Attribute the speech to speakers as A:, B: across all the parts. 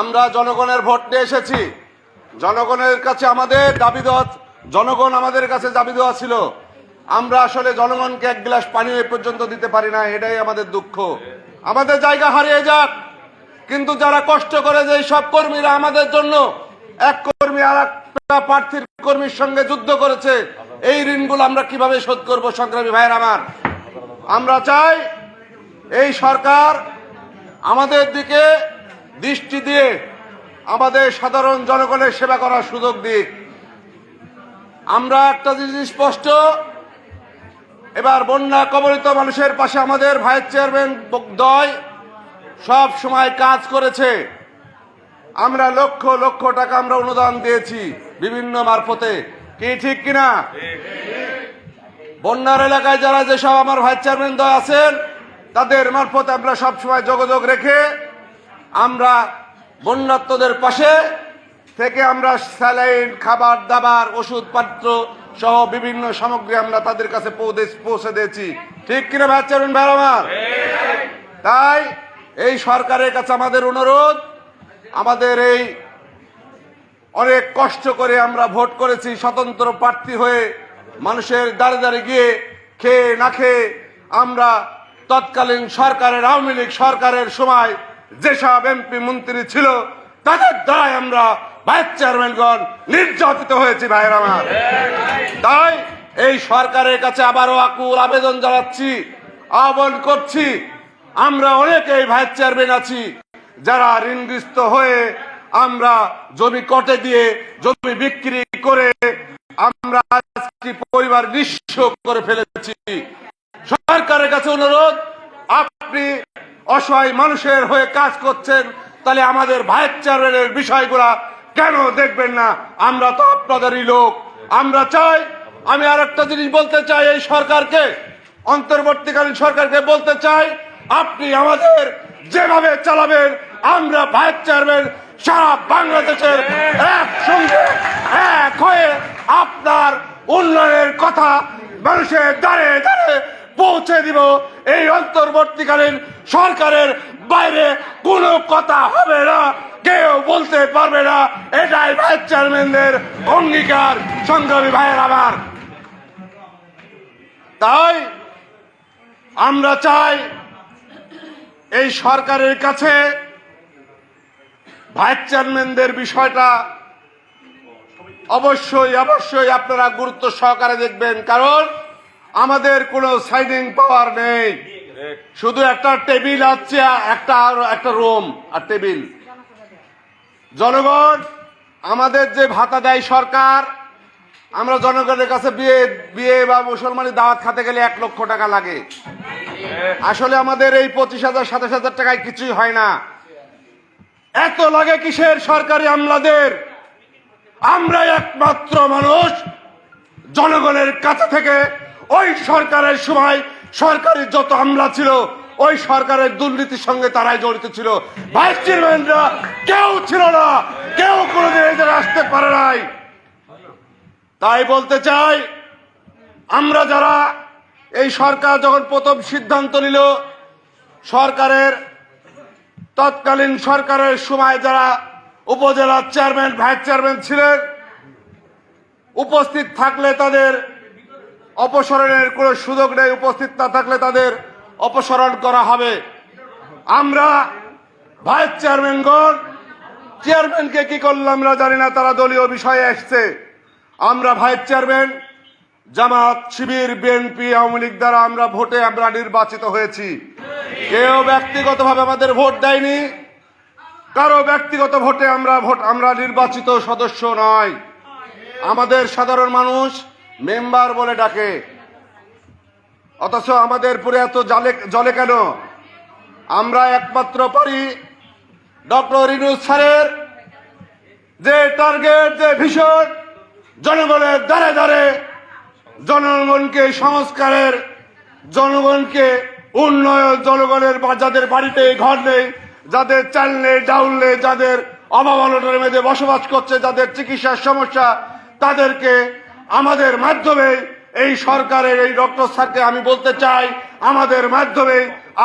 A: আমরা জনগণের ভোট নিয়ে এসেছি। জনগণের কাছে আমাদের দাবি দেওয়া, জনগণ আমাদের কাছে দাবি দেওয়া ছিল, আমরা আসলে জনগণকে এক গ্লাস পানি এ পর্যন্ত দিতে পারি না এটাই আমাদের দুঃখ। আমাদের জায়গা হারিয়ে যাক, কিন্তু যারা কষ্ট করে যে সব কর্মীরা আমাদের জন্য এক কর্মী আর একটা প্রার্থীর কর্মীর সঙ্গে যুদ্ধ করেছে, এই ঋণগুলো আমরা কীভাবে শোধ করব সংগ্রামী ভাইয়ের আমার? আমরা চাই এই সরকার আমাদের দিকে দৃষ্টি দিয়ে আমাদের সাধারণ জনগণের সেবা করার সুযোগ দিক। আমরা একটা জিনিস স্পষ্ট, এবার বন্যা কবলিত মানুষের পাশে আমাদের ভাইস চেয়ারম্যান দয় সব সময় কাজ করেছে। আমরা লক্ষ লক্ষ টাকা আমরা অনুদান দিয়েছি বিভিন্ন মারফতে। কি ঠিক কিনা বন্যার এলাকায় যারা যেসব আমার ভাইস চেয়ারম্যান দয় আছেন, তাদের মারফত আমরা সবসময় যোগাযোগ রেখে আমরা বন্যাত্মদের পাশে থেকে আমরা স্যালাইন, খাবার, দাবার, ওষুধপত্র সহ বিভিন্ন সামগ্রী আমরা তাদের কাছে পৌঁছে- দিয়েছি। ঠিক কিনা চেয়ারম্যান ভাই, আমার? তাই এই সরকারের কাছে আমাদের অনুরোধ, আমাদের এই অনেক কষ্ট করে আমরা ভোট করেছি, স্বতন্ত্র প্রার্থী হয়ে মানুষের দাঁড়ে দাঁড়িয়ে গিয়ে খেয়ে না খেয়ে আমরা তৎকালীন সরকারের, আওয়ামী লীগ সরকারের সময় যেসব এমপি মন্ত্রী ছিল, তাদের দ্বারাই আমরা ভাইস চেয়ারম্যানগণ নির্যাতিত হয়েছি, ভাইয়ের আমার। তাই এই সরকারের কাছে আবারও আকুল আবেদন জানাচ্ছি, আহ্বান করছি, আমরা অনেকেই ভাইস চেয়ারম্যান আছি, যারা ঋণগ্রস্ত হয়ে আমরা জমি কটে দিয়ে জমি বিক্রি করে আমরা আজকে পরিবার নিঃস্ব করে ফেলেছি। সরকারের কাছে অনুরোধ, আপনি অসহায় মানুষের হয়ে কাজ করছেন, তাহলে আমাদের ভাইস চেয়ারম্যানের বিষয়গুলা কেন দেখবেন না? আমরা তো আপনাদেরই লোক। আমরা চাই, আমি আর একটা জিনিস বলতে চাই এই সরকারকে, অন্তর্বর্তীকালীন সরকারকে বলতে চাই, আপনি আমাদের যেভাবে চালাবেন, আমরা ভাইস চেয়ারম্যান সারা বাংলাদেশের একসঙ্গে এক হয়ে আপনার উন্নয়নের কথা মানুষের দাঁড়ে দাঁড়ে পৌঁছে দিব। এই অন্তর্বর্তীকালীন সরকারের বাইরে কোনো কথা হবে না। কেউ বলতে পারবে না। এটাই ভাইস চেয়ারম্যানদের অঙ্গীকার। সংগ্রামী ভাইয়ের আমার তাই আমরা চাই এই সরকারের কাছে ভাইস চেয়ারম্যানদের বিষয়টা অবশ্যই অবশ্যই আপনারা গুরুত্ব সহকারে দেখবেন। কারণ আমাদের কোনো সাইনিং পাওয়ার নেই। শুধু একটা টেবিল আছে, একটা একটা রুম আর টেবিল। জনগণ, আমাদের যে ভাতা দেয় সরকার, আমরা জনগণের কাছে বিয়ে বিয়ে বা মুসলমানি দাওয়াত খাতে গেলে এক লক্ষ টাকা লাগে। আসলে আমাদের এই পঁচিশ হাজার, সাতাশ হাজার টাকায় কিছুই হয় না। এত লাগে কিসের সরকারি আমলাদের? আমরা একমাত্র মানুষ জনগণের কাছে থেকে ওই সরকারের সময় সরকারি যত আমলা ছিল, ওই সরকারের দুর্নীতির সঙ্গে তারাই জড়িত ছিল। ভাইস চেয়ারম্যানরা কেউ ছিল না, কেউ কোনোদিন জায়গায় আসতে পারে নাই। তাই বলতে চাই, আমরা যারা এই সরকার যখন প্রথম সিদ্ধান্ত নিল, সরকারের তৎকালীন সরকারের সময় যারা উপজেলার চেয়ারম্যান, ভাইস চেয়ারম্যান ছিলেন, উপস্থিত থাকলে তাদের অপসারণের কোনো সুযোগ নেই, উপস্থিত না থাকলে তাদের অপসারণ করা হবে। আমরা ভাইস চেয়ারম্যানগণ চেয়ারম্যানকে কি করলাম আমরা জানি না, তারা দলীয় বিষয়ে এসছে। আমরা vice chairman, Jamaat, Shibir, BNP, Awami League দ্বারা আমরা ভোটে আমরা নির্বাচিত হয়েছি। কেউ ব্যক্তিগতভাবে আমাদের ভোট দেয়নি। কারও ব্যক্তিগত ভোটে আমরা ভোট, আমরা নির্বাচিত সদস্য নয়। আমাদের সাধারণ মানুষ মেম্বার বলে ডাকে। অথচ আমাদের পুরে এত জলে জলে কেন? আমরা একমাত্র পারি ডক্টর ইনুস স্যারের যে টার্গেট, যে ভীষণ জনগণের দ্বারে দ্বারে, জনগণকে সংস্কারের, জনগণকে উন্নয়ন, জনগণের যাদের বাড়িতে ঘর নেই, যাদের চাল নেই, ডাউল নেই, যাদের অভাব অনটনের মধ্যে বসবাস করছে, যাদের চিকিৎসার সমস্যা, তাদেরকে আমাদের মাধ্যমে এই সরকারের এই ডক্টর স্যারকে আমি বলতে চাই আমাদের মাধ্যমে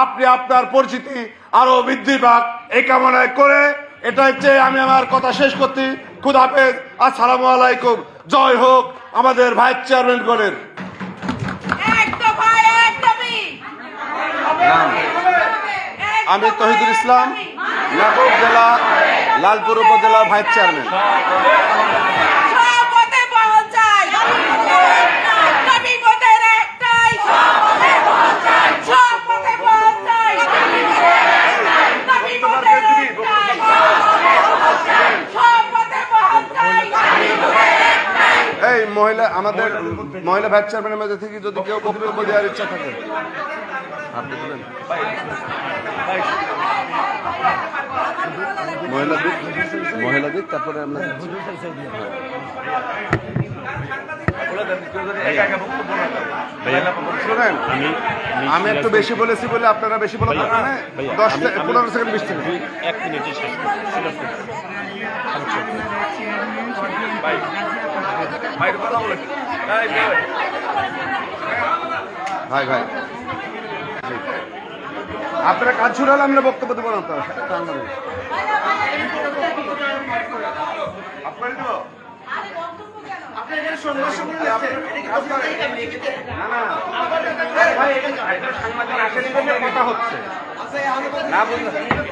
A: আপনি আপনার পরিচিতি আরও বৃদ্ধি পাক। এই কামনায় করে এটা হচ্ছে আমি আমার কথা শেষ করছি। খুদ হাফেজ আসসালামু আলাইকুম। জয় হোক আমাদের ভাইস চেয়ারম্যান গণের। আমি তহিদুল ইসলাম জেলা লালপুর উপজেলা ভাইস চেয়ারম্যান
B: সব পথে পৌঁছাই নবী পথের একটাই সব পথে পৌঁছাই সব পথে পৌঁছাই নবী পথের একটাই সব পথে পৌঁছাই
A: এই মহিলা, আমাদের মহিলা ভাইস চেয়ারম্যানের মধ্যে থেকে যদি কেউ বক্তব্য দেওয়ার ইচ্ছা থাকে। আপনি দেবেন মহিলা দিক মহিলা দিক, তারপরে আমরা শুনেন আমি একটু বেশি বলেছি বলে আপনারা বেশি বলা দশ থেকে- পনেরো সেকেন্ড বিশ সেকেন্ড
C: এক মিনিটে।
A: ভাই ভাই আপনারা কাজ শুরু হলে আমরা বক্তব্য দেবো না তো। একটা আন্দাজ। আপনারই দেবো? না, না। কথা হচ্ছে। না, বুঝলেন?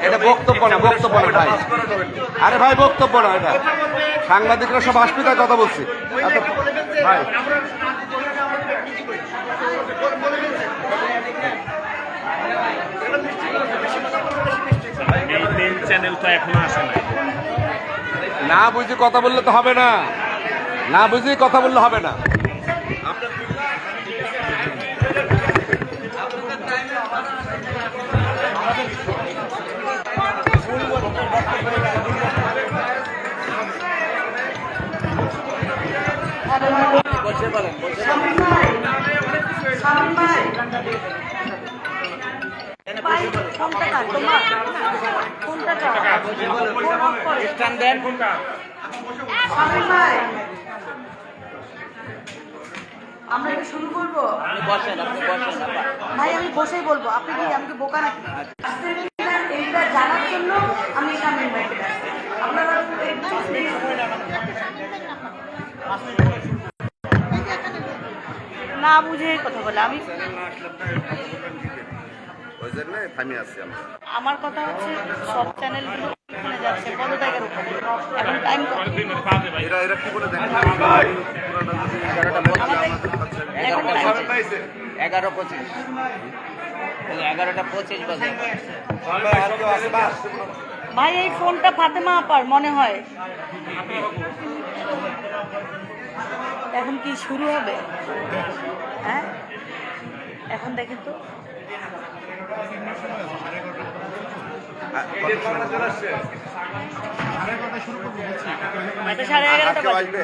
A: এটা বক্তব্য না বক্তব্য না ভাই। আরে ভাই বক্তব্য না এটা। সাংবাদিকরা সব হাসপাতাল কথা বলছি। ভাই।
C: মেইন চ্যানেল তো এখনও আসে
A: না বুঝে কথা বললে তো হবে না। না বুঝে কথা বললে হবে না
B: কোনটা কোনটা আমরা কি শুরু করব? ভাই আমি বসেই বলব। আপনি কি আমাকে বোকা নাকি? এইটা জানার জন্য আমি সামনে ইনভাইটেড আসছি। আপনারা না বুঝে কথা বলে আমি
A: আমার।
B: কথা হচ্ছে সব চ্যানেলগুলো এখানে যাচ্ছে পদত্যাগের উপরে। এখন টাইম কত?
A: এরা এরা কি বলে দেখেন?
B: এখন time
D: এগারো পঁচিশ। এগারোটা পঁচিশ বাজে।
B: ভাই এই ফোনটা ফাতেমা আপার মনে হয়। এখন কি শুরু হবে? হ্যাঁ? এখন দেখেন তো। সাড়ে এগারোটা
A: কেউ
B: বাজে।
A: আসবে?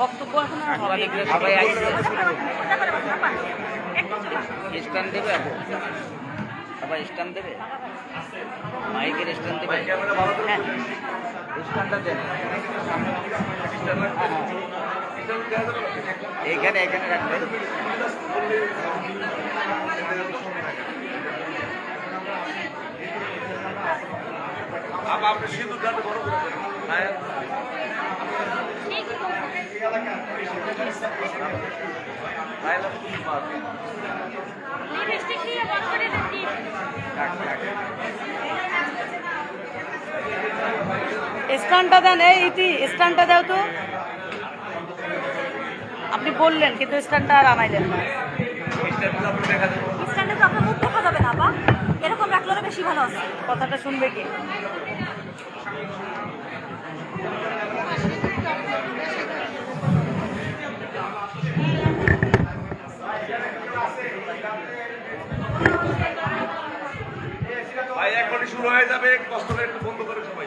B: বক্তব্য এখন আর হবে
D: সবাই আসছে। স্ট্যান্ড দেবে? সবাই স্ট্যান্ড দেবে? মাইকের স্ট্যান্ড দেবে?
B: হ্যাঁ।
D: স্ট্যান্ডটা দেন। এখানে এখানে রাখবেন
B: স্ট্যান্ডটা দেন এই ইতি স্ট্যান্ডটা দাও তো। আপনি বললেন কিন্তু স্ট্যান্ডটা আর আনাইলেন না।
E: স্ট্যান্ডে তো আপনার রাখলে ওরা বেশি ভালো আছে।
B: কথাটা শুনবে কি?
A: ভাই এখনই শুরু হয়ে যাবে। কষ্ট একটু বন্ধ করে সবাই।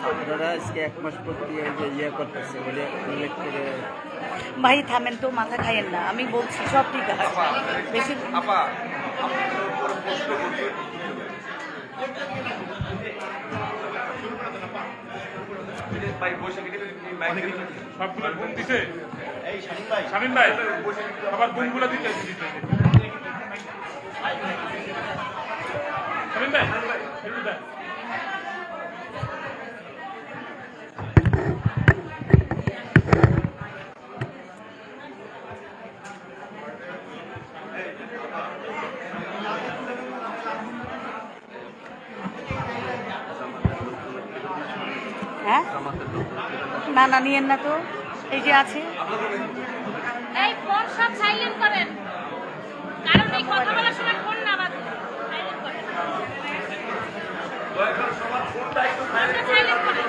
D: ছাত্ররা আজকে এক মাস প্রতি এই ইয়ে করতেছে বলে উল্লেখ করে
B: ভাই থামেন তো মাথা খাইয়েন না। আমি বলছি সব ঠিক আছে। বেশি
A: আপা
C: সবগুলো ঘুম দিছে? শামিম ভাই। আবার ঘুমগুলো দিতে দিতে। শামিম ভাই।
B: হ্যাঁ? না না নিয়েন না তো। এই যে আছে।
E: এই ফোন সব সাইলেন্ট করেন। কারণ এই কথা বলার সময় ফোন না বাজে। সাইলেন্ট করেন। ফোনটা সাইলেন্ট করেন।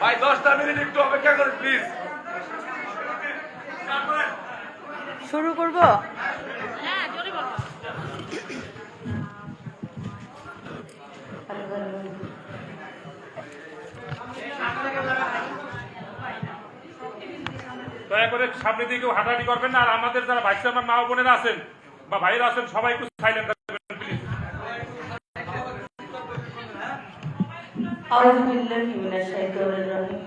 A: ভাই দশটা মিনিট একটু অপেক্ষা করুন প্লিজ
B: শুরু করব?
E: হ্যাঁ,
C: দয়া করে সামনে দিকে হাঁটাহাঁটি করবেন না আর আমাদের যারা ভাই আমার মা বোনেরা আছেন বা ভাইয়েরা আছেন সবাই একটু সাইলেন্ট রাখবেন প্লিজ
B: আউযু বিল্লাহি মিনাশ শাইতানির রাজিম।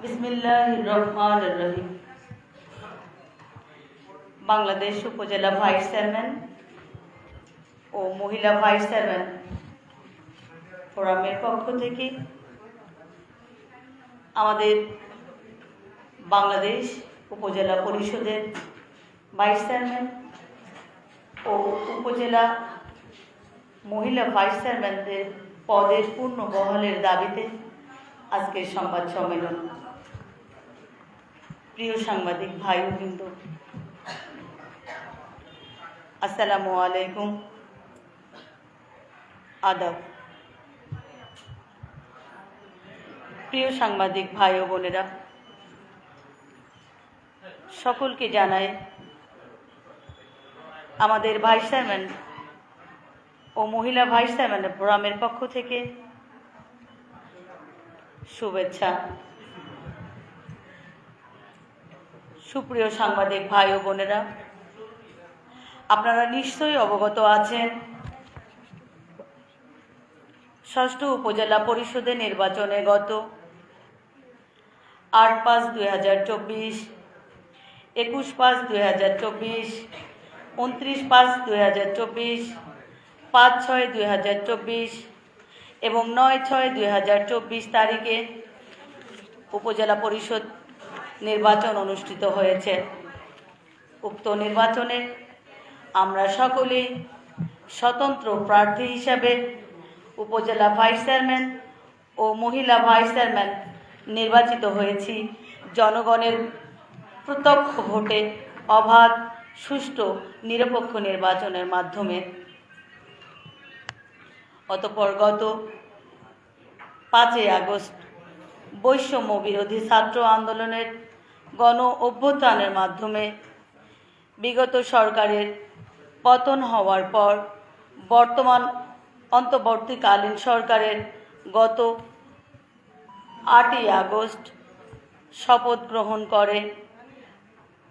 B: বিসমিল্লাহির রহমানির রহিম। বাংলাদেশ উপজেলা ভাইস চেয়ারম্যান ও মহিলা ভাইস চেয়ারম্যান ফোরামের পক্ষ থেকে আমাদের বাংলাদেশ উপজেলা পরিষদের ভাইস চেয়ারম্যান ও উপজেলা মহিলা ভাইস চেয়ারম্যানদের পদের পূর্ণ বহালের দাবিতে আজকের সংবাদ সম্মেলন। প্রিয় সাংবাদিক ভাই ও বৃন্দ আসসালামু আলাইকুম। আদাব। প্রিয় সাংবাদিক ভাই ও বোনেরা, সকলকে জানাই আমাদের ভাইস চেয়ারম্যান ও মহিলা ভাইস চেয়ারম্যান ফোরামের পক্ষ থেকে শুভেচ্ছা। সুপ্রিয় সাংবাদিক ভাই ও বোনেরা আপনারা নিশ্চয়ই অবগত আছেন। ষষ্ঠ উপজেলা পরিষদের নির্বাচনে গত আট পাঁচ দুই হাজার চব্বিশ, একুশ পাঁচ দুই হাজার চব্বিশ, উনত্রিশ পাঁচ দুই হাজার চব্বিশ, পাঁচ ছয় দুই হাজার চব্বিশ এবং নয় ছয় দুই হাজার চব্বিশ তারিখে উপজেলা পরিষদ নির্বাচন অনুষ্ঠিত হয়েছে। উক্ত নির্বাচনে আমরা সকলেই স্বতন্ত্র প্রার্থী হিসাবে উপজেলা ভাইস চেয়ারম্যান ও মহিলা ভাইস চেয়ারম্যান নির্বাচিত হয়েছি। জনগণের প্রত্যক্ষ ভোটে অবাধ, সুষ্ঠু, নিরপেক্ষ নির্বাচনের মাধ্যমে। অতপর গত পাঁচই আগস্ট বৈষম্য বিরোধী ছাত্র আন্দোলনের গণ অভ্যুত্থানের মাধ্যমে বিগত সরকারের পতন হওয়ার পর বর্তমান অন্তর্বর্তীকালীন সরকারের গত আটই আগস্ট শপথ গ্রহণ করে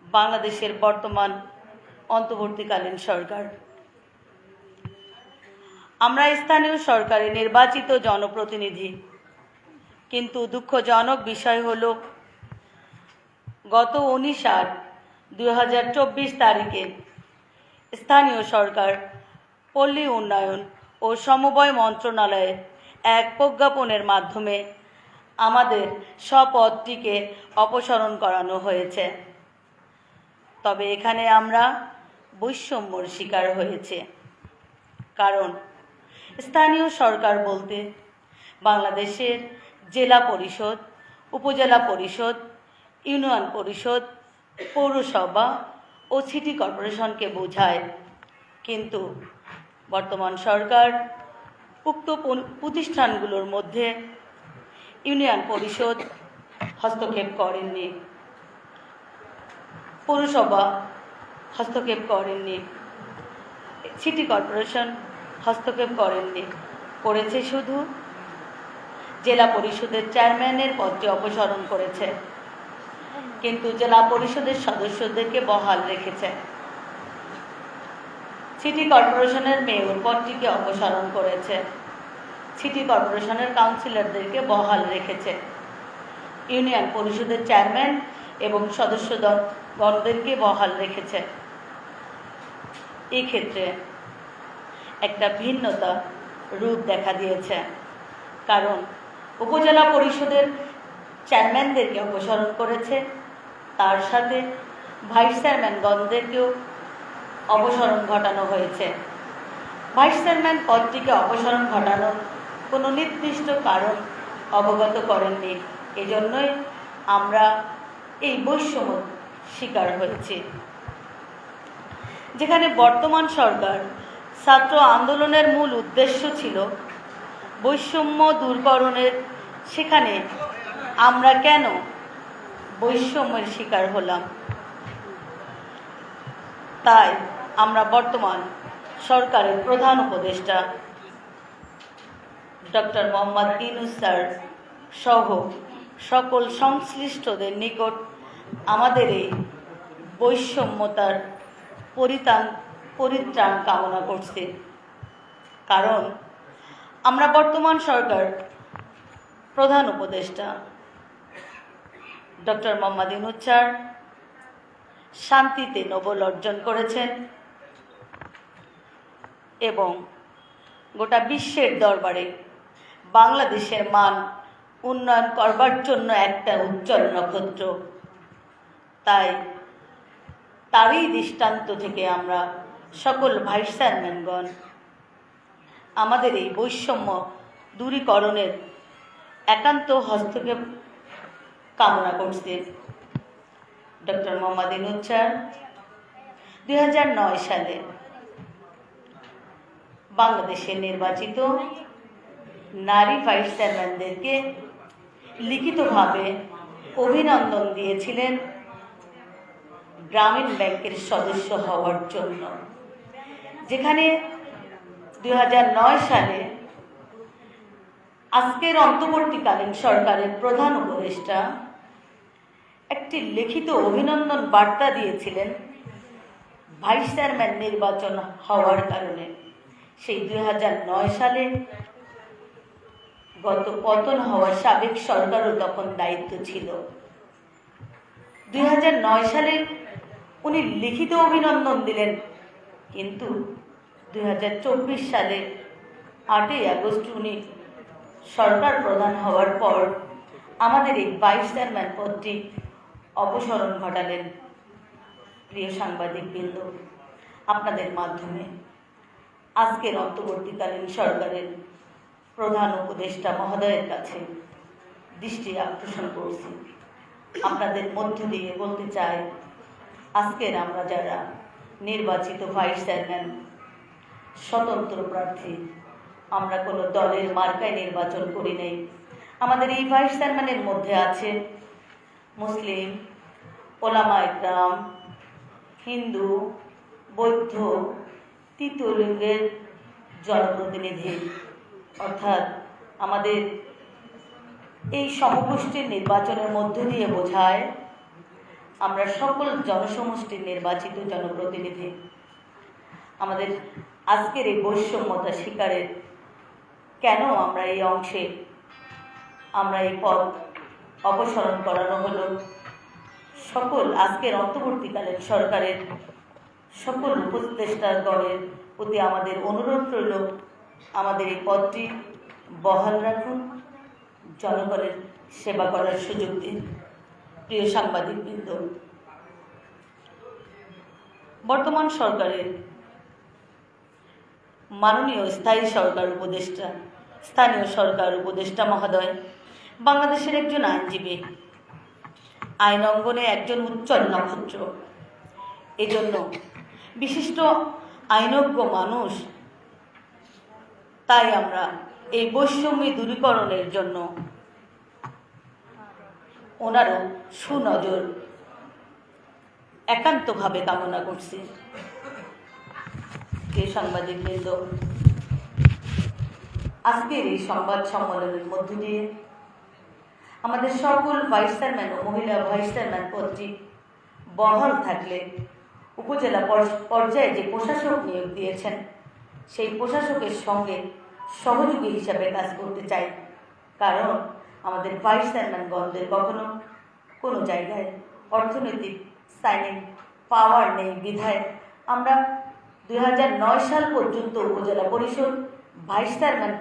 B: বাংলাদেশের বর্তমান অন্তর্বর্তীকালীন সরকার। আমরা স্থানীয় সরকারে নির্বাচিত জনপ্রতিনিধি, কিন্তু দুঃখজনক বিষয় হল গত উনিশ আট চব্বিশ তারিখে স্থানীয় সরকার, পল্লী উন্নয়ন ও সমবায় মন্ত্রণালয়ে এক প্রজ্ঞাপনের মাধ্যমে আমাদের স্বপদটিকে অপসারণ করানো হয়েছে। তবে এখানে আমরা বৈষম্যর শিকার হয়েছে। কারণ স্থানীয় সরকার বলতে বাংলাদেশের জেলা পরিষদ, উপজেলা পরিষদ, ইউনিয়ন পরিষদ, পৌরসভা ও সিটি কর্পোরেশনকে বোঝায়। কিন্তু বর্তমান সরকার উক্ত প্রতিষ্ঠানগুলোর মধ্যে ইউনিয়ন পরিষদ হস্তক্ষেপ করেননি। পৌরসভা হস্তক্ষেপ করেননি। সিটি কর্পোরেশন হস্তক্ষেপ করেননি। করেছে শুধু জেলা পরিষদের চেয়ারম্যানের পদটি অপসারণ করেছে। কিন্তু জেলা পরিষদের সদস্যদেরকে বহাল রেখেছে। সিটি কর্পোরেশনের মেয়র পদটিকে অপসারণ করেছে। সিটি কর্পোরেশনের কাউন্সিলরদেরকে বহাল রেখেছে। ইউনিয়ন পরিষদের চেয়ারম্যান এবং সদস্যগণদেরকে বহাল রেখেছে। ক্ষেত্রে একটা ভিন্নতা রূপ দেখা দিয়েছে। কারণ উপজেলা পরিষদের চেয়ারম্যানদেরকে অপসারণ করেছে। তার সাথে ভাইস চেয়ারম্যানগণদেরকেও অপসারণ ঘটানো হয়েছে। ভাইস চেয়ারম্যান পদটিকে অপসারণ ঘটানোর কোনো নির্দিষ্ট কারণ অবগত করেননি। এজন্যই আমরা এই বৈষম্য শিকার হয়েছি। যেখানে বর্তমান সরকার ছাত্র আন্দোলনের মূল উদ্দেশ্য ছিল বৈষম্য দূরকরণের, সেখানে আমরা কেন বৈষম্যের শিকার হলাম? তাই আমরা বর্তমান সরকারের প্রধান উপদেষ্টা ডক্টর মোহাম্মদ ইনুস স্যার সহ সকল সংশ্লিষ্টদের নিকট আমাদের এই বৈষম্যতার পরিত্রাণ পরিত্রাণ কামনা করছে। কারণ আমরা বর্তমান সরকার প্রধান উপদেষ্টা। ডক্টর মোহাম্মদ ইনুচ্চার শান্তিতে নোবেল অর্জন করেছেন এবং গোটা বিশ্বের দরবারে বাংলাদেশের মান উন্নয়ন করবার জন্য একটা উজ্জ্বল নক্ষত্র। তাই তারই দৃষ্টান্ত থেকে আমরা সকল ভাইস চেয়ারম্যানগণ, আমাদের এই বৈষম্য দূরীকরণের একান্ত হস্তক্ষেপ কামনা করছি। ডক্টর মোহাম্মদ ইনুচ্চার দুই সালে বাংলাদেশে নির্বাচিত নারী ভাইস চেয়ারম্যানদেরকে লিখিতভাবে অভিনন্দন দিয়েছিলেন গ্রামীণ ব্যাংকের সদস্য হওয়ার জন্য। যেখানে দুই হাজার নয় সালে আজকের অন্তর্বর্তীকালীন সরকারের প্রধান উপদেষ্টা একটি লিখিত অভিনন্দন বার্তা দিয়েছিলেন ভাইস চেয়ারম্যান নির্বাচন হওয়ার কারণে। সেই দু হাজার নয় সালে গত পতন হওয়া সাবেক সরকারও তখন দায়িত্ব ছিল। দু হাজার নয় সালে উনি লিখিত অভিনন্দন দিলেন, কিন্তু দুই হাজার চব্বিশ সালে আটই আগস্ট উনি সরকার প্রধান হওয়ার পর আমাদের এই ভাইস চেয়ারম্যান পদটি অপসারণ ঘটালেন প্রিয় সাংবাদিক সাংবাদিকবৃন্দ। আপনাদের মাধ্যমে আজকের অন্তর্বর্তীকালীন সরকারের প্রধান উপদেষ্টা মহোদয়ের কাছে দৃষ্টি আকর্ষণ করছি। আপনাদের মধ্য দিয়ে বলতে চাই, আজকের আমরা যারা নির্বাচিত ভাইস চেয়ারম্যান, স্বতন্ত্র প্রার্থী, আমরা কোনো দলের মার্কায় নির্বাচন করি নেই। আমাদের এই ভাইস চেয়ারম্যানের মধ্যে আছে মুসলিম ওলামা ইকরাম, হিন্দু, বৌদ্ধ তৃতীয় লিঙ্গের জনপ্রতিনিধি। অর্থাৎ আমাদের এই সমগোষ্ঠীর নির্বাচনের মধ্য দিয়ে বোঝায়, আমরা সকল জনসমষ্টির নির্বাচিত জনপ্রতিনিধি। আমাদের আজকের এই বৈষম্যতা শিকারের কেন আমরা এই অংশে আমরা এই পদ অপসারণ করানো হলো সকল আজকের অন্তর্বর্তীকালীন সরকারের সকল উপদেষ্টার দলের প্রতি আমাদের অনুরোধ রইল, আমাদের এই পদটি বহাল রাখুন, জনগণের সেবা করার সুযোগ দিন। প্রিয় সাংবাদিকবৃন্দ, বর্তমান সরকারের মাননীয় স্থায়ী সরকার উপদেষ্টা, স্থানীয় সরকার উপদেষ্টা মহোদয়, বাংলাদেশের একজন আইনজীবী আইন অঙ্গনে একজন উজ্জ্বল নক্ষত্র। এজন্য বিশিষ্ট আইনজ্ঞ মানুষ, তাই আমরা এই বৈষম্য দূরীকরণের জন্য ওনারও সুনজর একান্তভাবে কামনা করছি। এই সাংবাদিক সাংবাদিকবৃন্দ আজকের এই সংবাদ সম্মেলনের মধ্য দিয়ে আমাদের সকল ভাইস চেয়ারম্যান ও মহিলা ভাইস চেয়ারম্যান পদটি বহাল থাকলে উপজেলা পর্যায়ে যে প্রশাসক নিয়োগ দিয়েছেন, সেই প্রশাসকের সঙ্গে সহযোগী হিসাবে কাজ করতে চাই। কারণ আমাদের ভাইস চেয়ারম্যান চেয়ারম্যানগণদের কখনো কোনো জায়গায় অর্থনৈতিক সাইনিং পাওয়ার নেই। বিধায় আমরা দুই হাজার নয় সাল পর্যন্ত উপজেলা পরিষদ ভাইস চেয়ারম্যান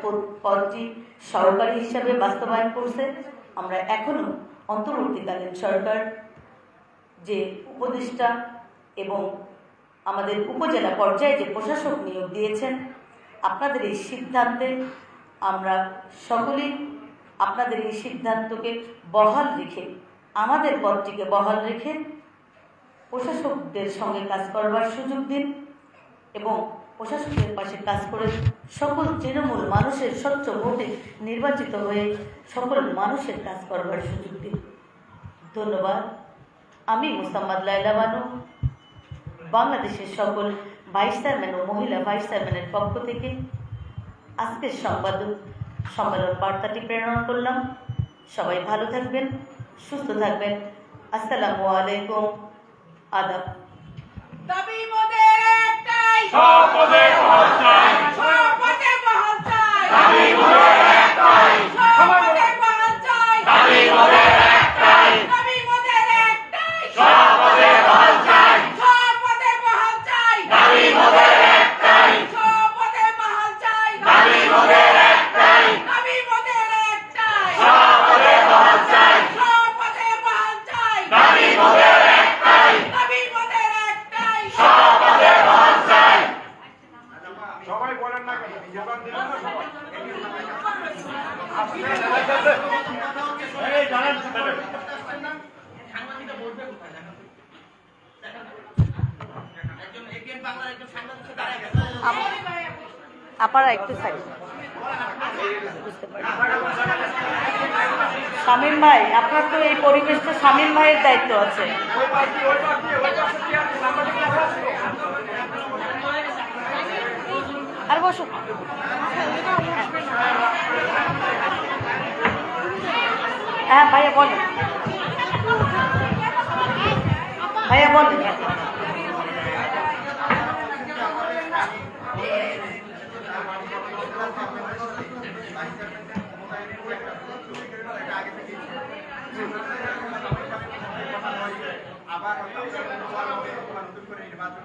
B: পদটি সহকারী হিসাবে বাস্তবায়ন করছে। আমরা এখনও অন্তর্বর্তীকালীন সরকার, যে উপদেষ্টা এবং আমাদের উপজেলা পর্যায়ে যে প্রশাসক নিয়োগ দিয়েছেন, আপনাদের এই সিদ্ধান্তে আমরা সকলেই আপনাদের এই সিদ্ধান্তকে বহাল রেখে, আমাদের পদটিকে বহাল রেখে প্রশাসকদের সঙ্গে কাজ করবার সুযোগ দিন এবং প্রশাসকের পাশে কাজ করে সকল তৃণমূল মানুষের স্বচ্ছ ভোটে নির্বাচিত হয়ে সকল মানুষের কাজ করবার সুযোগ দিন। ধন্যবাদ। আমি মুসাম্মদ লাইলা বানু। বাংলাদেশের সকল ভাইস চেয়ারম্যান ও মহিলা ভাইস চেয়ারম্যানের পক্ষ থেকে আজকের সংবাদ সম্মেলন বার্তাটি প্রেরণ করলাম। সবাই ভালো থাকবেন, সুস্থ থাকবেন। আসসালামু আলাইকুম। আদাব।
F: দাবি মোদের একটাই
C: সব পদে বহাল চাই
F: সব পদে বহাল চাই
C: দাবি মোদের একটাই
F: সব পদে বহাল চাই
C: দাবি মোদের একটাই
F: দাবি মোদের একটাই
C: সব পদে বহাল চাই
F: সব পদে বহাল চাই
C: দাবি মোদের একটাই
F: সব পদে বহাল চাই
C: দাবি মোদের একটাই
F: দাবি মোদের একটাই
C: সব পদে বহাল চাই
F: সব পদে বহাল চাই
C: দাবি মোদের একটাই
F: দাবি মোদের একটাই
C: সব পদে বহাল চাই
A: সবাই বলেন না কেন জবান দিলেন না সবাই
C: এই জানেন শুনবেন
B: আপনারা একটু সাইড বুঝতে পারি শামীম ভাই আপনার তো এই পরিবেশটা শামীম ভাইয়ের দায়িত্ব আছে আর বসো। হ্যাঁ ভাইয়া বলেন। ভাইয়া বলেন।
G: আবার নতুন করে নির্বাচন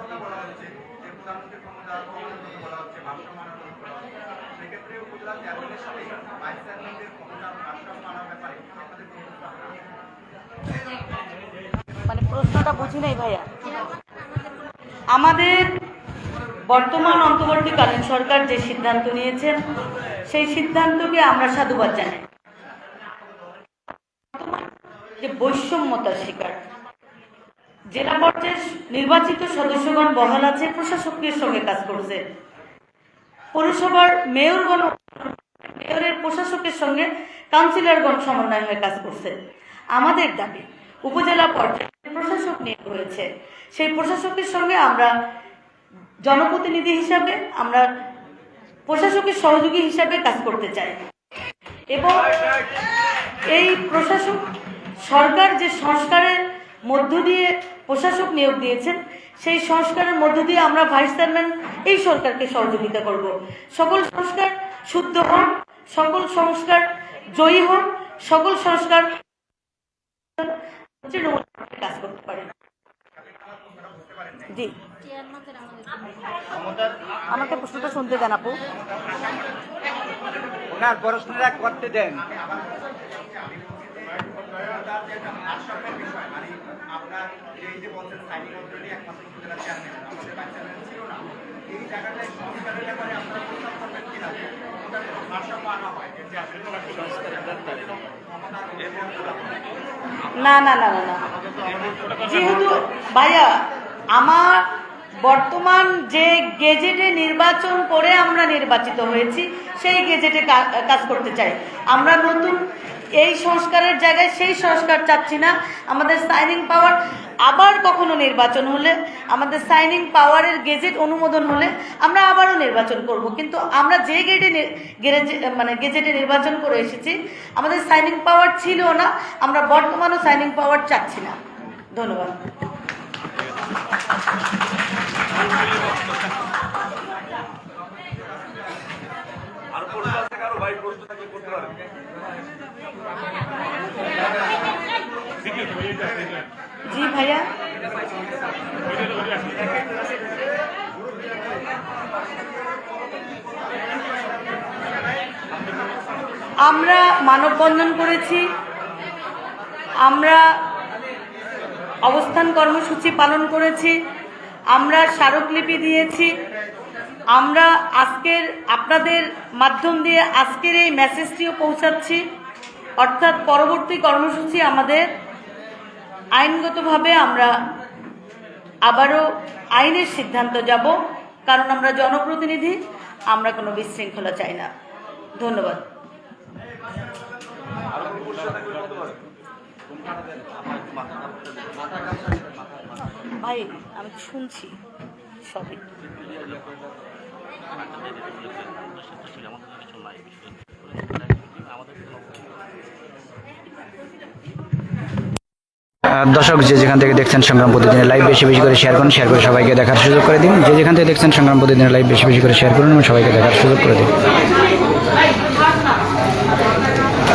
G: কথা বলা হচ্ছে, যে ক্ষমতা বলা হচ্ছে, ভারসাম্য সেক্ষেত্রে সাথে ভাইস চেয়ারম্যানদের ক্ষমতা ভারসাম্য আনার ব্যাপারে আছে?
B: মানে প্রশ্নটা বুঝি নাই ভাইয়া আমাদের বর্তমান অন্তর্বর্তীকালীন সরকার যে সিদ্ধান্ত নিয়েছেন, সেই সিদ্ধান্তকে আমরা সাধুবাদ জানাই বর্তমান যে বৈষম্যতার শিকার। জেলা পর্যায়ে নির্বাচিত সদস্যগণ বহাল আছে প্রশাসকের সঙ্গে কাজ করছে। পৌরসভার মেয়রগণ মেয়রের প্রশাসকের সঙ্গে কাউন্সিলরগণ সমন্বয় হয়ে কাজ করছে। আমাদের দাবি, উপজেলা পর্যায়ে প্রশাসক নিয়োগ হয়েছে। সেই প্রশাসকের সঙ্গে আমরা জনপ্রতিনিধি হিসাবে, আমরা প্রশাসকের সহযোগী হিসাবে কাজ করতে চাই। এবং এই প্রশাসক সরকার যে সংস্কারের মধ্য দিয়ে প্রশাসক নিয়োগ দিয়েছেন, সেই সংস্কারের মধ্য দিয়ে আমরা ভাইস চেয়ারম্যান এই সরকারকে সহযোগিতা করব। সকল সংস্কার শুদ্ধ হন সকল সংস্কার জয়ী হন সকল সংস্কার কাজ করতে পারেন জি। আমাকে প্রশ্নটা শুনতে দেন আপু।
D: ওনার প্রশ্নটা করতে দেন।
G: না
B: না না না যেহেতু ভাইয়া, আমার বর্তমান যে গেজেটে নির্বাচন করে আমরা নির্বাচিত হয়েছি, সেই গেজেটে কাজ করতে চাই। আমরা নতুন এই সংস্কারের জায়গায় সেই সংস্কার চাচ্ছি না। আমাদের সাইনিং পাওয়ার আবার কখনো নির্বাচন হলে, আমাদের সাইনিং পাওয়ারের গেজেট অনুমোদন হলে আমরা আবারও নির্বাচন করব। কিন্তু আমরা যে গেটে মানে গেজেটে নির্বাচন করে এসেছি, আমাদের সাইনিং পাওয়ার ছিল না, আমরা বর্তমানও সাইনিং পাওয়ার চাচ্ছি না। ধন্যবাদ
A: আর প্রশ্ন আছে কারও ভাই প্রশ্ন থাকলে করতে পারেন
B: জি ভাইয়া। আমরা মানববন্ধন করেছি। আমরা অবস্থান কর্মসূচি পালন করেছি। আমরা স্মারকলিপি দিয়েছি। আমরা আজকের, আপনাদের মাধ্যম দিয়ে আজকের এই মেসেজটিও পৌঁছাচ্ছি। অর্থাৎ পরবর্তী কর্মসূচি আমাদের আইনগতভাবে আমরা আবারও আইনের সিদ্ধান্ত যাব কারণ আমরা জনপ্রতিনিধি আমরা কোনো বিশৃঙ্খলা চাই না। ধন্যবাদ। ভাই আমি শুনছি সবই।
H: আহ, দর্শক যে যেখান থেকে দেখছেন সংগ্রাম প্রতিদিনের লাইভ বেশি বেশি করে শেয়ার করুন শেয়ার করে সবাইকে দেখার সুযোগ করে দিন। যে যেখান থেকে দেখছেন সংগ্রাম প্রতিদিনের লাইভ বেশি বেশি করে শেয়ার করুন এবং সবাইকে দেখার সুযোগ করে দিন।